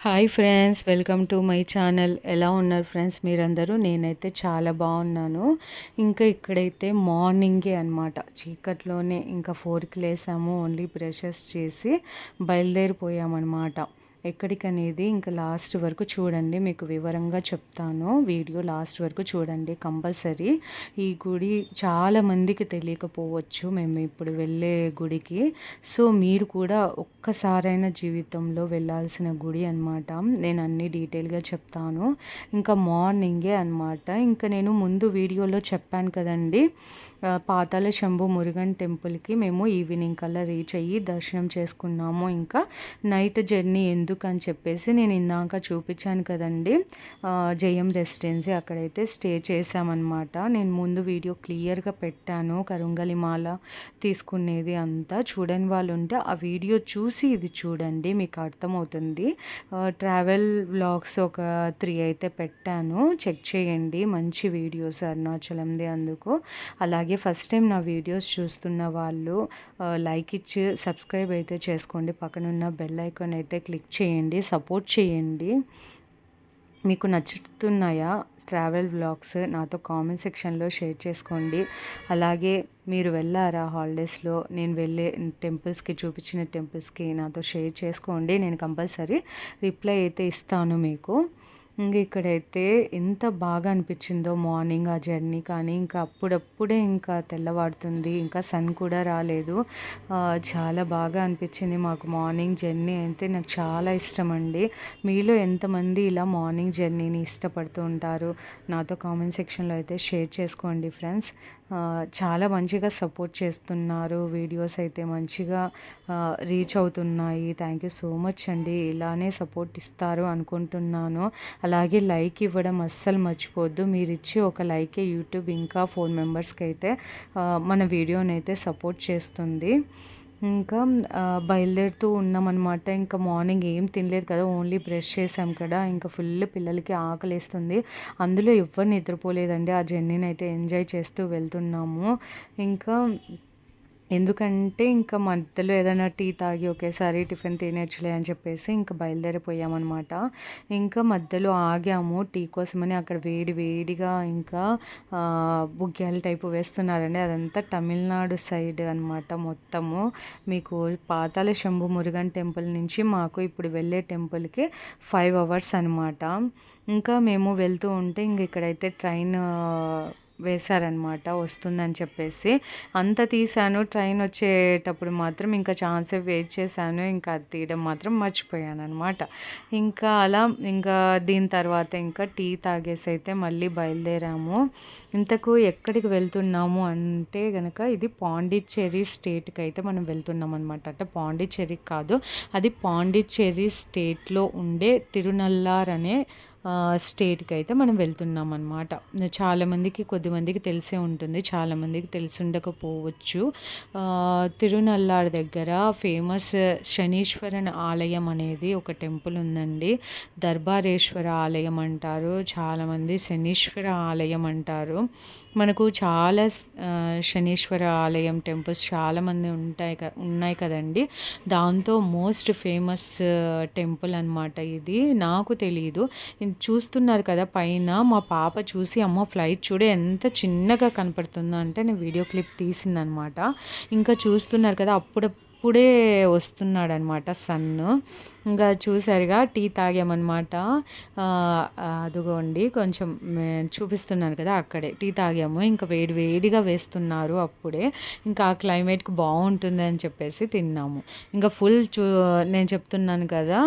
Hi friends welcome to my channel ఎలా ఉన్నారు friends మీరందరూ? నేనైతే చాలా బాగున్నాను. ఇంకా ఇక్కడైతే మార్నింగే అనమాట చీకట్లోనే ఇంకా ఫోర్కి లేసాము ఓన్లీ బ్రషెస్ చేసి బయలుదేరిపోయామన్నమాట. ఎక్కడికనేది ఇంకా లాస్ట్ వరకు చూడండి మీకు వివరంగా చెప్తాను. వీడియో లాస్ట్ వరకు చూడండి కంపల్సరీ. ఈ గుడి చాలా మందికి తెలియకపోవచ్చు మేము ఇప్పుడు వెళ్ళే గుడికి. సో మీరు కూడా ఒక్కసారైనా జీవితంలో వెళ్ళాల్సిన గుడి అనమాట నేను అన్ని డీటెయిల్గా చెప్తాను. ఇంకా మార్నింగే అనమాట ఇంకా నేను ముందు వీడియోలో చెప్పాను కదండి పాతాల శంభు మురుగన్ టెంపుల్కి మేము ఈవినింగ్ కల్లా రీచ్ అయ్యి దర్శనం చేసుకున్నాము. ఇంకా నైట్ జర్నీ ఎందుకు ఎందుకు అని చెప్పేసి నేను ఇందాక చూపించాను కదండి. జయం రెసిడెన్సీ అక్కడైతే స్టే చేశామన్నమాట. నేను ముందు వీడియో క్లియర్గా పెట్టాను. కరుంగలి మాల తీసుకునేది అంతా చూడని వాళ్ళు ఉంటే ఆ వీడియో చూసి ఇది చూడండి మీకు అర్థమవుతుంది. ట్రావెల్ బ్లాగ్స్ ఒక త్రీ అయితే పెట్టాను. చెక్ చేయండి మంచి వీడియోస్ అరుణాచలంది అందుకు. అలాగే ఫస్ట్ టైం నా వీడియోస్ చూస్తున్న వాళ్ళు లైక్ ఇచ్చి సబ్స్క్రైబ్ అయితే చేసుకోండి. పక్కనున్న బెల్ ఐకాన్ అయితే క్లిక్ చేయండి సపోర్ట్ చేయండి. మీకు నచ్చుతున్నాయా ట్రావెల్ బ్లాగ్స్ నాతో కామెంట్ సెక్షన్లో షేర్ చేసుకోండి. అలాగే మీరు వెళ్ళారా హాలిడేస్లో? నేను వెళ్ళే టెంపుల్స్కి చూపించిన టెంపుల్స్కి నాతో షేర్ చేసుకోండి. నేను కంపల్సరీ రిప్లై అయితే ఇస్తాను మీకు. ఇంక ఇక్కడైతే ఎంత బాగా అనిపించిందో మార్నింగ్ ఆ జర్నీ. కానీ ఇంకా అప్పుడప్పుడే ఇంకా తెల్లవాడుతుంది ఇంకా సన్ కూడా రాలేదు. చాలా బాగా అనిపించింది మాకు మార్నింగ్ జర్నీ అయితే నాకు చాలా ఇష్టం అండి మీలో ఎంతమంది ఇలా మార్నింగ్ జర్నీని ఇష్టపడుతూ ఉంటారు? నాతో కామెంట్ సెక్షన్లో అయితే షేర్ చేసుకోండి ఫ్రెండ్స్. చాలా మంచిగా సపోర్ట్ చేస్తున్నారు. వీడియోస్ అయితే మంచిగా రీచ్ అవుతున్నాయి. థ్యాంక్ యూ సో మచ్ అండి. ఇలానే సపోర్ట్ ఇస్తారు అనుకుంటున్నాను. అలాగే లైక్ ఇవ్వడం అస్సలు మర్చిపోవద్దు. మీరు ఇచ్చి ఒక లైకే యూట్యూబ్ ఇంకా ఫోర్ మెంబర్స్కి అయితే మన వీడియోని అయితే సపోర్ట్ చేస్తుంది. ఇంకా బయలుదేరుతూ ఉన్నామన్నమాట. ఇంకా మార్నింగ్ ఏం తినలేదు కదా ఓన్లీ బ్రష్ చేసాం కదా. ఇంకా ఫుల్ పిల్లలకి ఆకలిస్తుంది. అందులో ఎవ్వరు నిద్రపోలేదండి. ఆ జర్నీని అయితే ఎంజాయ్ చేస్తూ వెళ్తున్నాము. ఇంకా ఎందుకంటే ఇంకా మధ్యలో ఏదైనా టీ తాగి ఒకేసారి టిఫిన్ తినేచ్చులే అని చెప్పేసి ఇంకా బయలుదేరిపోయామన్నమాట. ఇంకా మధ్యలో ఆగాము. టీ కోసమని అక్కడ వేడి వేడిగా ఇంకా బుగ్గ్యాల టైపు వేస్తున్నారండి. అదంతా తమిళనాడు సైడ్ అనమాట మొత్తము. మీకు పాతాల శంభు మురుగన్ టెంపుల్ నుంచి మాకు ఇప్పుడు వెళ్ళే టెంపుల్కి ఫైవ్ అవర్స్ అనమాట ఇంకా మేము వెళ్తూ ఉంటే ఇంక ఇక్కడైతే ట్రైన్ వేశారనమాట వస్తుందని చెప్పేసి. అంత తీసాను ట్రైన్ వచ్చేటప్పుడు మాత్రం ఇంకా ఛాన్స్ వెయిట్ చేశాను ఇంకా అది తీయడం మాత్రం మర్చిపోయాను అనమాట ఇంకా అలా ఇంకా దీని తర్వాత ఇంకా టీ తాగేసి అయితే మళ్ళీ బయలుదేరాము. ఇంతకు ఎక్కడికి వెళ్తున్నాము అంటే కనుక ఇది పాండిచ్చేరి స్టేట్కి అయితే మనం వెళ్తున్నాం అనమాట అంటే పాండిచ్చేరి కాదు అది పాండిచ్చేరి స్టేట్లో ఉండే తిరునల్లార్ అనే స్టేట్కి అయితే మనం వెళ్తున్నాం అనమాట చాలామందికి కొద్దిమందికి తెలిసే ఉంటుంది. చాలామందికి తెలిసి ఉండకపోవచ్చు తిరునల్లార్ దగ్గర ఫేమస్ శనీశ్వరన్ ఆలయం అనేది ఒక టెంపుల్ ఉందండి. దర్బారేశ్వర ఆలయం అంటారు. చాలామంది శనీశ్వర ఆలయం అంటారు. మనకు చాలా శనీశ్వర ఆలయం టెంపుల్స్ చాలామంది ఉంటాయి ఉన్నాయి కదండి. దాంతో మోస్ట్ ఫేమస్ టెంపుల్ అనమాట ఇది. నాకు తెలియదు చూస్తున్నారు కదా పైన మా పాప చూసి అమ్మ ఫ్లైట్ చూడే ఎంత చిన్నగా కనపడుతుందో అంటే నేను వీడియో క్లిప్ తీసిందనమాట. ఇంకా చూస్తున్నారు కదా అప్పుడు అప్పుడే వస్తున్నాడనమాట సన్ను. ఇంకా చూసారుగా టీ తాగామన్నమాట. అదిగోండి కొంచెం చూపిస్తున్నాను కదా అక్కడే. టీ తాగాము ఇంకా వేడి వేడిగా వేస్తున్నారు అప్పుడే. ఇంకా ఆ క్లైమేట్కి బాగుంటుంది అని చెప్పేసి తిన్నాము. ఇంకా ఫుల్ చూ నేను చెప్తున్నాను కదా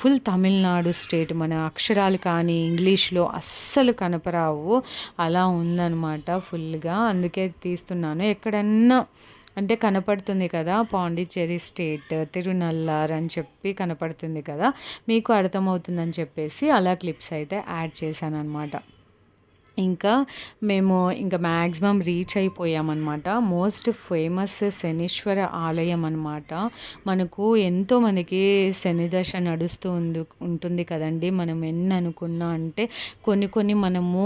ఫుల్ తమిళనాడు స్టేట్ మన అక్షరాలు కానీ ఇంగ్లీష్లో అస్సలు కనపరావు. అలా ఉందన్నమాట ఫుల్గా. అందుకే తీస్తున్నాను. ఎక్కడన్నా అంటే కనపడుతుంది కదా పాండిచ్చేరి స్టేట్ తిరునల్లార్ అని చెప్పి కనపడుతుంది కదా. మీకు అర్థమవుతుందని చెప్పేసి అలా క్లిప్స్ అయితే యాడ్ చేశాను అనమాట ఇంకా మేము ఇంకా మ్యాక్సిమం రీచ్ అయిపోయామన్నమాట. మోస్ట్ ఫేమస్ శనీశ్వర ఆలయం అనమాట మనకు ఎంతో మనకి శని దశ నడుస్తూ ఉంది ఉంటుంది కదండి. మనం ఎన్ని అనుకున్నా అంటే కొన్ని కొన్ని మనము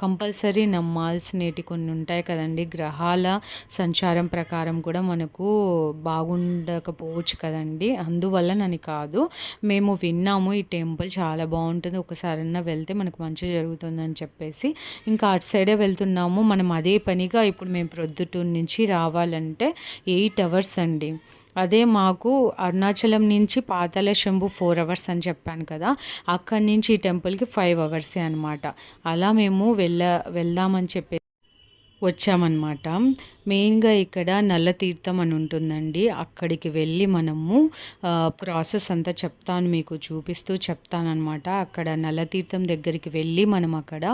కంపల్సరీ నమ్మాల్సినవి కొన్ని ఉంటాయి కదండి. గ్రహాల సంచారం ప్రకారం కూడా మనకు బాగుండకపోవచ్చు కదండి. అందువల్లనని కాదు. మేము విన్నాము ఈ టెంపుల్ చాలా బాగుంటుంది. ఒకసారన్నా వెళ్తే మనకు మంచి జరుగుతుందని చెప్పేసి ఇంకా అటు సైడే వెళ్తున్నాము. మనం అదే పనిగా ఇప్పుడు మేము ప్రొద్దుటూరు నుంచి రావాలంటే ఎయిట్ అవర్స్ అండి. అదే మాకు అరుణాచలం నుంచి పాతాల శంభు ఫోర్ అవర్స్ అని చెప్పాను కదా అక్కడి నుంచి ఈ టెంపుల్కి ఫైవ్ అవర్సే అనమాట అలా మేము వెళ్ళ వెళ్దామని చెప్పి వచ్చామన్నమాట. మెయిన్గా ఇక్కడ నల్ల తీర్థం అని ఉంటుందండి. అక్కడికి వెళ్ళి మనము ప్రాసెస్ అంతా చెప్తాను మీకు చూపిస్తూ చెప్తానమాట అక్కడ నల్ల తీర్థం దగ్గరికి వెళ్ళి మనం అక్కడ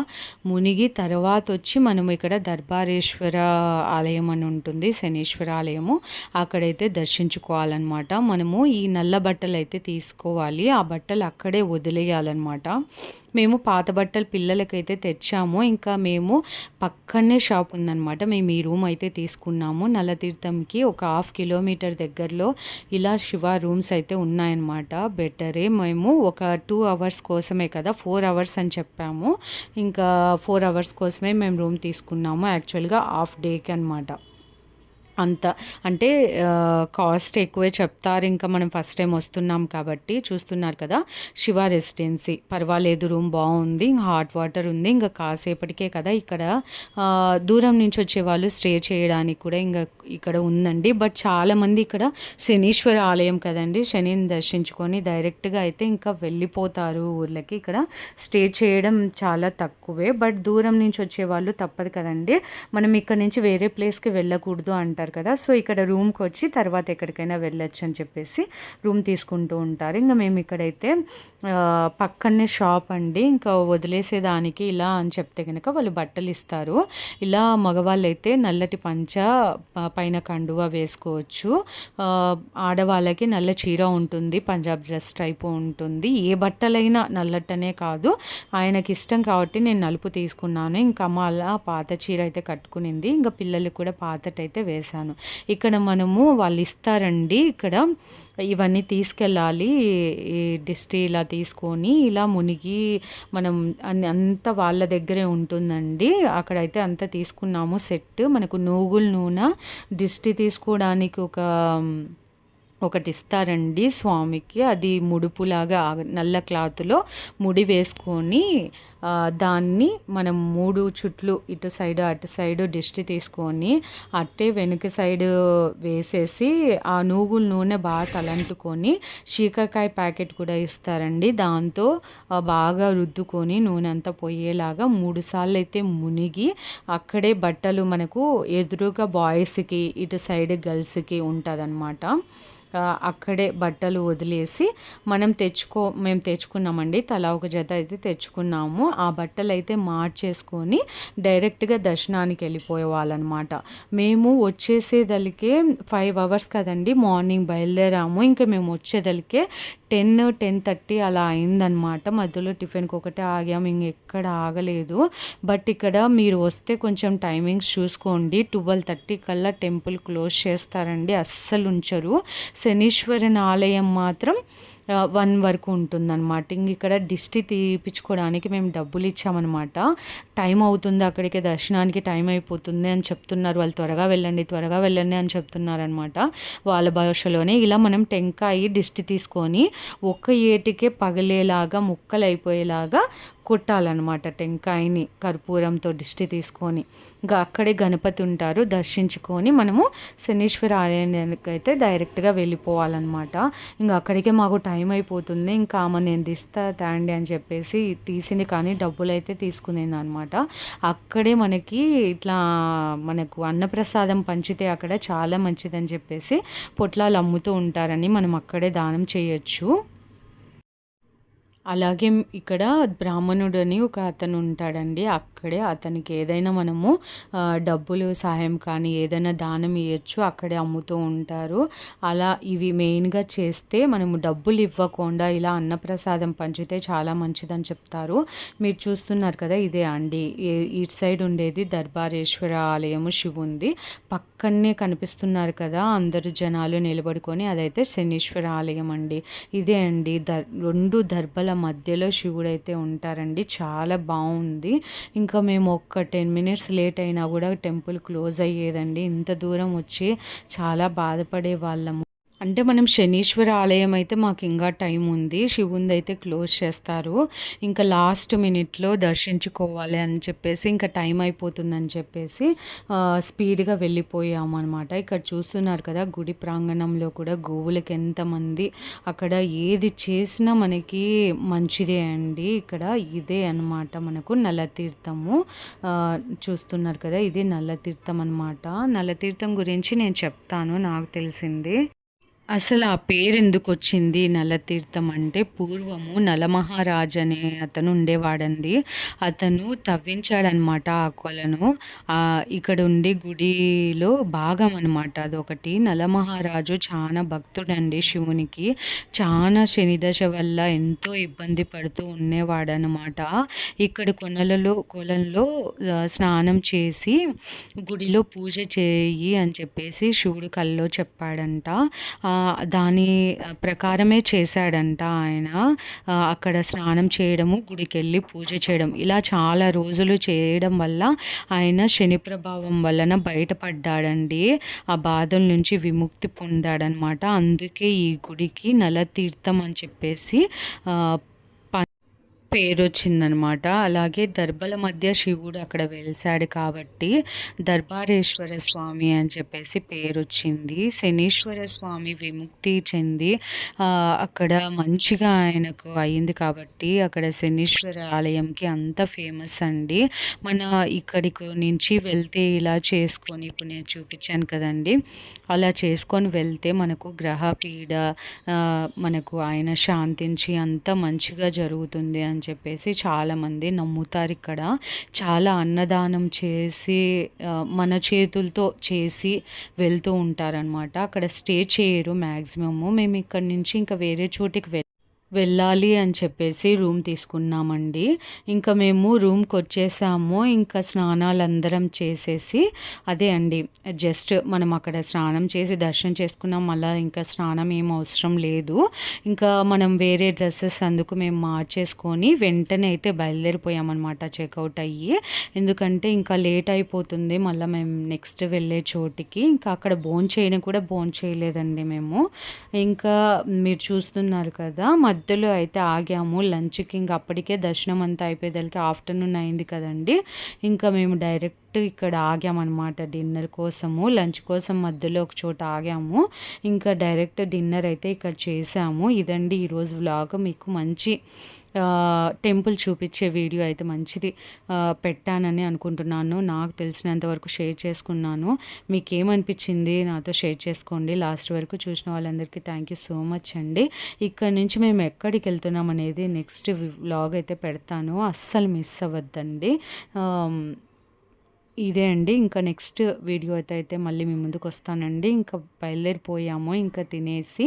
మునిగి తర్వాత వచ్చి మనం ఇక్కడ దర్బారేశ్వర ఆలయం అని ఉంటుంది శనీశ్వర ఆలయము. అక్కడైతే దర్శించుకోవాలన్నమాట. మనము ఈ నల్ల బట్టలు అయితే తీసుకోవాలి. ఆ బట్టలు అక్కడే వదిలేయాలన్నమాట. మేము పాత బట్టలు పిల్లలకైతే తెచ్చాము. ఇంకా మేము పక్కనే షాప్ ఉందన్నమాట. మేము ఈ రూమ్ అయితే తీసుకున్నాము. నల్లతీర్థంకి ఒక హాఫ్ కిలోమీటర్ దగ్గరలో ఇలా శివ రూమ్స్ అయితే ఉన్నాయన్నమాట. బెటరే మేము ఒక టూ అవర్స్ కోసమే కదా ఫోర్ అవర్స్ అని చెప్పాము. ఇంకా ఫోర్ అవర్స్ కోసమే మేము రూమ్ తీసుకున్నాము. యాక్చువల్గా హాఫ్ డేకి అనమాట అంత. అంటే కాస్ట్ ఎక్కువే చెప్తారు. ఇంకా మనం ఫస్ట్ టైం వస్తున్నాం కాబట్టి చూస్తున్నారు కదా. శివ రెసిడెన్సీ. పర్వాలేదు రూమ్ బాగుంది ఇంకా హాట్ వాటర్ ఉంది ఇంకా కాసేపటికే కదా ఇక్కడ. దూరం నుంచి వచ్చే వాళ్ళు స్టే చేయడానికి కూడా ఇంకా ఇక్కడ ఉందండి. బట్ చాలామంది ఇక్కడ శనీశ్వర ఆలయం కదండి శనిని దర్శించుకొని డైరెక్ట్గా అయితే ఇంకా వెళ్ళిపోతారు ఊర్లకి. ఇక్కడ స్టే చేయడం చాలా తక్కువే. బట్ దూరం నుంచి వచ్చే వాళ్ళు తప్పదు కదండి. మనం ఇక్కడ నుంచి వేరే ప్లేస్కి వెళ్ళకూడదు అంటారు. ఉంటారు కదా. సో ఇక్కడ రూమ్కి వచ్చి తర్వాత ఎక్కడికైనా వెళ్ళొచ్చు అని చెప్పేసి రూమ్ తీసుకుంటూ ఉంటారు. ఇంకా మేము ఇక్కడైతే పక్కనే షాప్ అండి. ఇంకా వదిలేసేదానికి ఇలా అని చెప్తే కనుక వాళ్ళు బట్టలు ఇస్తారు. ఇలా మగవాళ్ళు అయితే నల్లటి పంచ పైన కండువా వేసుకోవచ్చు. ఆడవాళ్ళకి నల్ల చీర ఉంటుంది పంజాబ్ డ్రెస్ టైపు ఉంటుంది. ఏ బట్టలైనా నల్లటనే కాదు. ఆయనకి ఇష్టం కాబట్టి నేను నలుపు తీసుకున్నాను. ఇంకా అమ్మ అలా పాత చీర అయితే కట్టుకునింది. ఇంకా పిల్లలు కూడా పాతటైతే వేస్తారు చేశాను. ఇక్కడ మనము వాళ్ళు ఇస్తారండి. ఇక్కడ ఇవన్నీ తీసుకెళ్ళాలి. ఈ డిస్టి ఇలా తీసుకొని ఇలా మునిగి మనం అంత వాళ్ళ దగ్గరే ఉంటుందండి. అక్కడైతే అంత తీసుకున్నాము. సెట్ మనకు నూగుల నూనె దిష్టి తీసుకోవడానికి ఒక ఒకటి ఇస్తారండి స్వామికి. అది ముడుపులాగా నల్ల క్లాత్లో ముడి వేసుకొని దాన్ని మనం మూడు చుట్లు ఇటు సైడ్ అటు సైడ్ దిష్టి తీసుకొని అట్టే వెనుక సైడ్ వేసేసి ఆ నూగుల నూనె బాగా తలంటుకొని శీకాకాయ ప్యాకెట్ కూడా ఇస్తారండి. దాంతో బాగా రుద్దుకొని నూనె అంతా పోయేలాగా మూడు సార్లు అయితే మునిగి అక్కడే బట్టలు మనకు ఎదురుగా బాయ్స్కి ఇటు సైడ్ గర్ల్స్కి ఉంటుందన్నమాట. అక్కడే బట్టలు వదిలేసి మనం తెచ్చుకో మేము తెచ్చుకున్నామండి. తలా ఒక జత అయితే తెచ్చుకున్నాము. ఆ బట్టలు అయితే మార్చేసుకొని డైరెక్ట్గా దర్శనానికి వెళ్ళిపోయే వాళ్ళనమాట. మేము వచ్చేసేదలికే ఫైవ్ అవర్స్ కదండి మార్నింగ్ బయలుదేరాము. ఇంకా మేము వచ్చేదలికే టెన్ టెన్ థర్టీ అలా అయిందనమాట. మధ్యలో టిఫిన్కి ఒకటే ఆగాము. ఇంక ఎక్కడ ఆగలేదు. బట్ ఇక్కడ మీరు వస్తే కొంచెం టైమింగ్స్ చూసుకోండి. ట్వెల్వ్ థర్టీ కల్లా టెంపుల్ క్లోజ్ చేస్తారండి. అస్సలు ఉంచరు. శనీశ్వరుని ఆలయం మాత్రం వన్ వరకు ఉంటుందన్నమాట. ఇంక ఇక్కడ దిష్టి తీపించుకోవడానికి మేము డబ్బులు ఇచ్చామన్నమాట. టైం అవుతుంది అక్కడికి దర్శనానికి టైం అయిపోతుంది అని చెప్తున్నారు. వాళ్ళు త్వరగా వెళ్ళండి త్వరగా వెళ్ళండి అని చెప్తున్నారనమాట వాళ్ళ భాషలోనే ఇలా మనం టెంకాయి దిష్టి తీసుకొని ఒక్క ఏటికే పగలేలాగా ముక్కలు అయిపోయేలాగా కొట్టాలన్నమాట టెంకాయని కర్పూరంతో దిష్టి తీసుకొని. ఇంకా అక్కడే గణపతి ఉంటారు దర్శించుకొని మనము శనీశ్వర ఆలయానికి అయితే డైరెక్ట్గా వెళ్ళిపోవాలన్నమాట. ఇంకా అక్కడికే మాకు టైం అయిపోతుంది ఇంకా ఆమె నేను తీస్తా తాండి అని చెప్పేసి తీసింది కానీ డబ్బులు అయితే తీసుకునేది అనమాట అక్కడే మనకి ఇట్లా మనకు అన్నప్రసాదం పంచితే అక్కడ చాలా మంచిదని చెప్పేసి పొట్లాలు అమ్ముతూ ఉంటారని మనం అక్కడే దానం చేయొచ్చు. అలాగే ఇక్కడ బ్రాహ్మణుడు అని ఒక అతను ఉంటాడండి. అక్కడే అతనికి ఏదైనా మనము డబ్బులు సహాయం కానీ ఏదైనా దానం ఇవ్వచ్చు అక్కడే అమ్ముతూ ఉంటారు. అలా ఇవి మెయిన్గా చేస్తే మనము డబ్బులు ఇవ్వకుండా ఇలా అన్నప్రసాదం పంచితే చాలా మంచిదని చెప్తారు. మీరు చూస్తున్నారు కదా ఇదే అండి. ఇటు సైడ్ ఉండేది దర్బారేశ్వర ఆలయము శివుంది. పక్కనే కనిపిస్తున్నారు కదా అందరు జనాలు నిలబడుకొని అదైతే శనీశ్వర ఆలయం అండి. ఇదే అండి దర్ రెండు దర్బల మధ్యలో శివుడైతే ఉంటారండి. చాలా బాగుంది. ఇంకా మేము ఒక్క టెన్ మినిట్స్ లేట్ అయినా కూడా టెంపుల్ క్లోజ్ అయ్యేదండి. ఇంత దూరం వచ్చి చాలా బాధపడే వాళ్ళము. అంటే మనం శనీశ్వర ఆలయం అయితే మాకు ఇంకా టైం ఉంది. శివుంది అయితే క్లోజ్ చేస్తారు. ఇంకా లాస్ట్ మినిట్లో దర్శించుకోవాలి అని చెప్పేసి ఇంకా టైం అయిపోతుందని చెప్పేసి స్పీడ్గా వెళ్ళిపోయాము అనమాట ఇక్కడ చూస్తున్నారు కదా గుడి ప్రాంగణంలో కూడా గోవులకి ఎంతమంది అక్కడ ఏది చేసినా మనకి మంచిదే అండి. ఇక్కడ ఇదే అనమాట మనకు నల్లతీర్థము. చూస్తున్నారు కదా ఇది నల్లతీర్థం అనమాట నల్లతీర్థం గురించి నేను చెప్తాను నాకు తెలిసింది. అసలు ఆ పేరు ఎందుకు వచ్చింది నలతీర్థం అంటే పూర్వము నలమహారాజ్ అనే అతను ఉండేవాడండి అతను తవ్వించాడనమాట ఆ కొలను. ఇక్కడ ఉండే గుడిలో భాగం అనమాట అదొకటి. నలమహారాజు చాలా భక్తుడండి శివునికి. చాలా శనిదశ వల్ల ఎంతో ఇబ్బంది పడుతూ ఉండేవాడనమాట. ఇక్కడ కొనలలో కొలంలో స్నానం చేసి గుడిలో పూజ చేయి అని చెప్పేసి శివుడు కల్లో చెప్పాడంట. దాని ప్రకారమే చేశాడంట ఆయన. అక్కడ స్నానం చేయడము గుడికి వెళ్ళి పూజ చేయడం. ఇలా చాలా రోజులు చేయడం వల్ల ఆయన శని ప్రభావం వలన బయటపడ్డాడండి. ఆ బాధల నుంచి విముక్తి పొందాడనమాట. అందుకే ఈ గుడికి నలతీర్థం అని చెప్పేసి పేరు వచ్చిందనమాట అలాగే దర్భల మధ్య శివుడు అక్కడ వెలిసాడు కాబట్టి దర్బారేశ్వర స్వామి అని చెప్పేసి పేరు వచ్చింది శనీశ్వర స్వామి విముక్తి చెంది అక్కడ మంచిగా ఆయనకు అయింది కాబట్టి అక్కడ శనీశ్వర ఆలయంకి అంత ఫేమస్ అండి. మన ఇక్కడికి నుంచి వెళ్తే ఇలా చేసుకొని ఇప్పుడు నేను చూపించాను కదండి. అలా చేసుకొని వెళ్తే మనకు గ్రహ పీడ మనకు ఆయన శాంతించి అంత మంచిగా జరుగుతుంది అని అని చెప్పేసి చాలామంది నమ్ముతారు ఇక్కడ. చాలా అన్నదానం చేసి మన చేతులతో చేసి వెళ్తూ ఉంటారనమాట అక్కడ స్టే చేయరు మ్యాక్సిమము మేము ఇక్కడ నుంచి ఇంకా వేరే చోటికి వెళ్ళాలి అని చెప్పేసి రూమ్ తీసుకున్నామండి. ఇంకా మేము రూమ్కి వచ్చేసాము. ఇంకా స్నానాలు అందరం చేసేసి అదే అండి జస్ట్ మనం అక్కడ స్నానం చేసి దర్శనం చేసుకున్నాం. మళ్ళీ ఇంకా స్నానం ఏం అవసరం లేదు. ఇంకా మనం వేరే డ్రెస్సెస్ అందుకు మేము మార్చేసుకొని వెంటనే అయితే బయలుదేరిపోయామన్నమాట చెక్అవుట్ అయ్యి. ఎందుకంటే ఇంకా లేట్ అయిపోతుంది. మళ్ళీ మేము నెక్స్ట్ వెళ్ళే చోటికి ఇంకా అక్కడ బోన్ చేయని కూడా బోన్ చేయలేదండి మేము. ఇంకా మీరు చూస్తున్నారు కదా మధ్యలో అయితే ఆగాము. లంచ్కి ఇంకా అప్పటికే దర్శనం అంతా అయిపోయేదానికి ఆఫ్టర్నూన్ అయింది కదండి. ఇంకా మేము డైరెక్ట్ ఇక్కడ ఆగామన్నమాట డిన్నర్ కోసము లంచ్ కోసం మధ్యలో ఒక చోట ఆగాము. ఇంకా డైరెక్ట్ డిన్నర్ అయితే ఇక్కడ చేసాము. ఇదండి ఈరోజు వ్లాగ్. మీకు మంచి టెంపుల్ చూపించే వీడియో అయితే మంచిది పెట్టానని అనుకుంటున్నాను. నాకు తెలిసినంత వరకు షేర్ చేసుకున్నాను. మీకు ఏమనిపించింది నాతో షేర్ చేసుకోండి. లాస్ట్ వరకు చూసిన వాళ్ళందరికీ థ్యాంక్ యూ సో మచ్ అండి. ఇక్కడ నుంచి మేము ఎక్కడికి వెళ్తున్నాం అనేది నెక్స్ట్ వ్లాగ్ అయితే పెడతాను. అస్సలు మిస్ అవ్వద్దండి. ఇదే అండి. ఇంకా నెక్స్ట్ వీడియో అయితే అయితే మళ్ళీ మీ ముందుకు వస్తానండి. ఇంకా బయలుదేరిపోయాము. ఇంకా తినేసి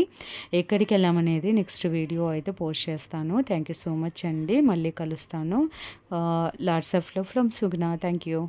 ఎక్కడికి వెళ్ళామనేది నెక్స్ట్ వీడియో అయితే పోస్ట్ చేస్తాను. థ్యాంక్ యూ సో మచ్ అండి. మళ్ళీ కలుస్తాను. Lots of love from Sugna thank you.